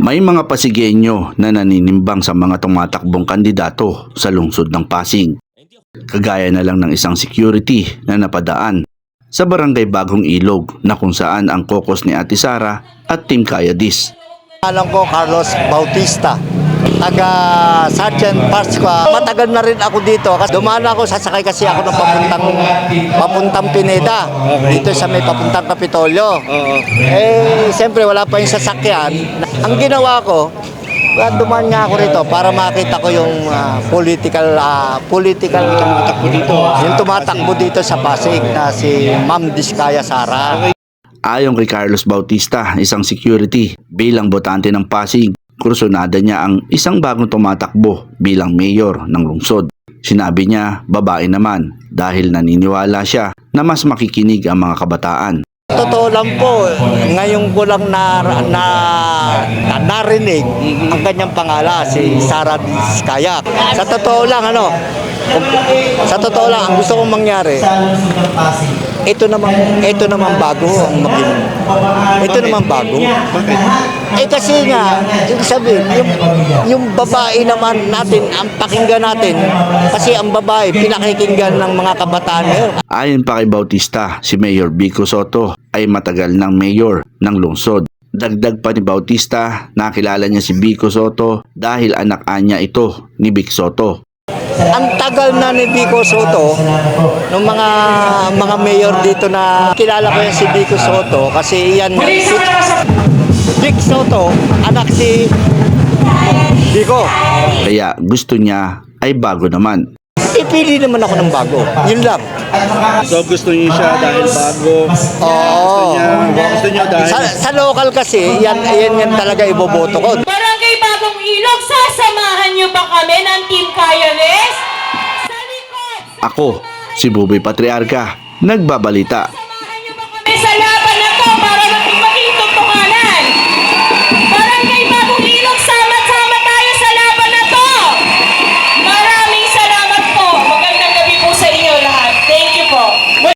May mga Pasigenyo na naninimbang sa mga tumatakbong kandidato sa lungsod ng Pasig. Kagaya na lang ng isang security na napadaan sa barangay Bagong Ilog na kung saan ang kokos ni Ate Sara at Team Kayadis. Alam ko Carlos Bautista. Taga Sergeant Pasqua. Matagal na rin ako dito kasi dumaan ako sasakay kasi ako ng papuntang papuntang Pineda. Dito sa may papuntang Kapitolyo. Eh siyempre wala pa yung sasakyan. Ang ginawa ko, dumaan nga ako rito para makita ko yung ah, political ah, political tumatakbo dito. Yung tumatakbo dito sa Pasig na si Ma'am Diskaya Sara. Ayon kay Carlos Bautista, isang security bilang botante ng Pasig, kursunada niya ang isang bagong tumatakbo bilang mayor ng lungsod. Sinabi niya, babae naman dahil naniniwala siya na mas makikinig ang mga kabataan. Totoo lang po, ngayon ko lang na, na, na narinig ang kanyang pangalan, si Sara Diskaya. Sa totoo lang, ano, sa totoo lang, ang gusto kong mangyari, ito naman, ito naman bago ang maging, ito naman bago. Eh kasi nga, yung sabihin, yung, yung babae naman natin, ang pakinggan natin, kasi ang babae, pinakikinggan ng mga kabataan ngayon. Ayon pa kay Bautista, si Mayor Vico Soto ay matagal ng mayor ng lungsod. Dagdag pa ni Bautista, nakilala niya si Vico Soto dahil anak anya ito ni Vic Soto. Ang tagal na ni Vico Soto, ng mga mga mayor dito na kilala ko yan si Vico Soto kasi yan si Vic Soto, anak si Vico. Kaya gusto niya ay bago naman. Ipili naman ako ng bago. Yun lang. So gusto niyo siya dahil bago. Oo. Gusto niyo dahil Sa, sa local kasi, yan, yan, yan talaga iboboto ko. Bagong Ilog, sasamahan niyo ba kami ng Team likod! Ako, si Buboy Patriarca, nagbabalita